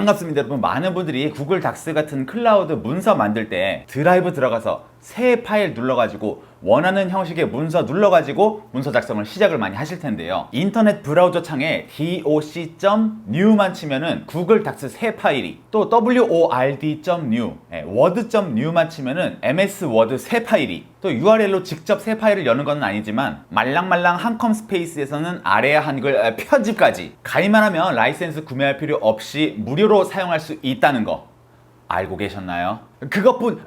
반갑습니다 여러분. 많은 분들이 구글 닥스 같은 클라우드 문서 만들 때 드라이브 들어가서 새 파일 눌러가지고 원하는 형식의 문서 눌러가지고 문서 작성을 시작을 많이 하실 텐데요. 인터넷 브라우저 창에 doc.new만 치면은 구글 닥스 새 파일이 또 word.new 예, word.new만 치면은 ms 워드 새 파일이 또 URL로 직접 새 파일을 여는 건 아니지만 말랑말랑 한컴 스페이스에서는 아래의 한글 에, 편집까지 가입만 하면 라이센스 구매할 필요 없이 무료로 사용할 수 있다는 거 알고 계셨나요? 그것뿐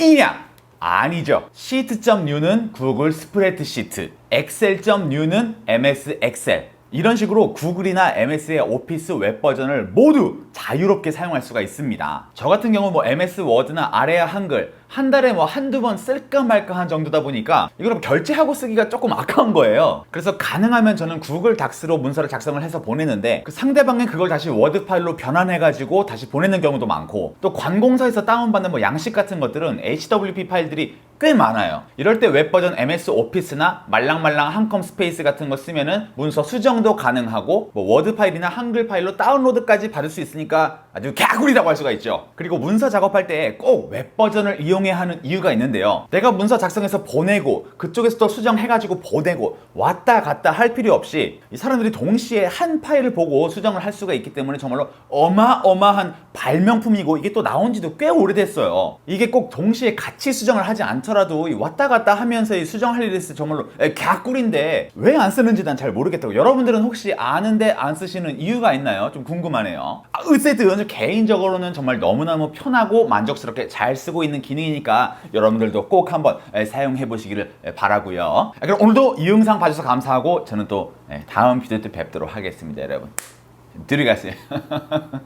이냐? 아니죠. 시트.new는 구글 스프레드시트, 엑셀.new는 MS 엑셀. 이런 식으로 구글이나 MS의 오피스 웹 버전을 모두 자유롭게 사용할 수가 있습니다. 저 같은 경우 뭐 MS 워드나 아래아 한글 한 달에 뭐 한두 번 쓸까 말까 한 정도다 보니까 이걸 결제하고 쓰기가 조금 아까운 거예요. 그래서 가능하면 저는 구글 닥스로 문서를 작성을 해서 보내는데 그 상대방이 그걸 다시 워드 파일로 변환해가지고 다시 보내는 경우도 많고 또 관공서에서 다운받는 뭐 양식 같은 것들은 HWP 파일들이 꽤 많아요. 이럴 때 웹 버전 MS 오피스나 말랑말랑 한컴 스페이스 같은 거 쓰면은 문서 수정도 가능하고 뭐 워드 파일이나 한글 파일로 다운로드까지 받을 수 있으니까 아주 개꿀이라고 할 수가 있죠. 그리고 문서 작업할 때 꼭 웹 버전을 이용해야 하는 이유가 있는데요. 내가 문서 작성해서 보내고 그쪽에서 또 수정해가지고 보내고 왔다 갔다 할 필요 없이 이 사람들이 동시에 한 파일을 보고 수정을 할 수가 있기 때문에 정말로 어마어마한 발명품이고 이게 또 나온 지도 꽤 오래됐어요. 이게 꼭 동시에 같이 수정을 하지 않더라도 이 왔다 갔다 하면서 이 수정할 일이 때 정말로 에, 개꿀인데 왜 안 쓰는지 난 잘 모르겠다고. 여러분들은 혹시 아는데 안 쓰시는 이유가 있나요? 좀 궁금하네요. 아, 으세트 개인적으로는 정말 너무너무 편하고 만족스럽게 잘 쓰고 있는 기능이니까 여러분들도 꼭 한번 에, 사용해 보시기를 에, 바라고요. 아, 그럼 오늘도 이 영상 봐주셔서 감사하고 저는 또 에, 다음 비디오 때 뵙도록 하겠습니다, 여러분. 들어가세요.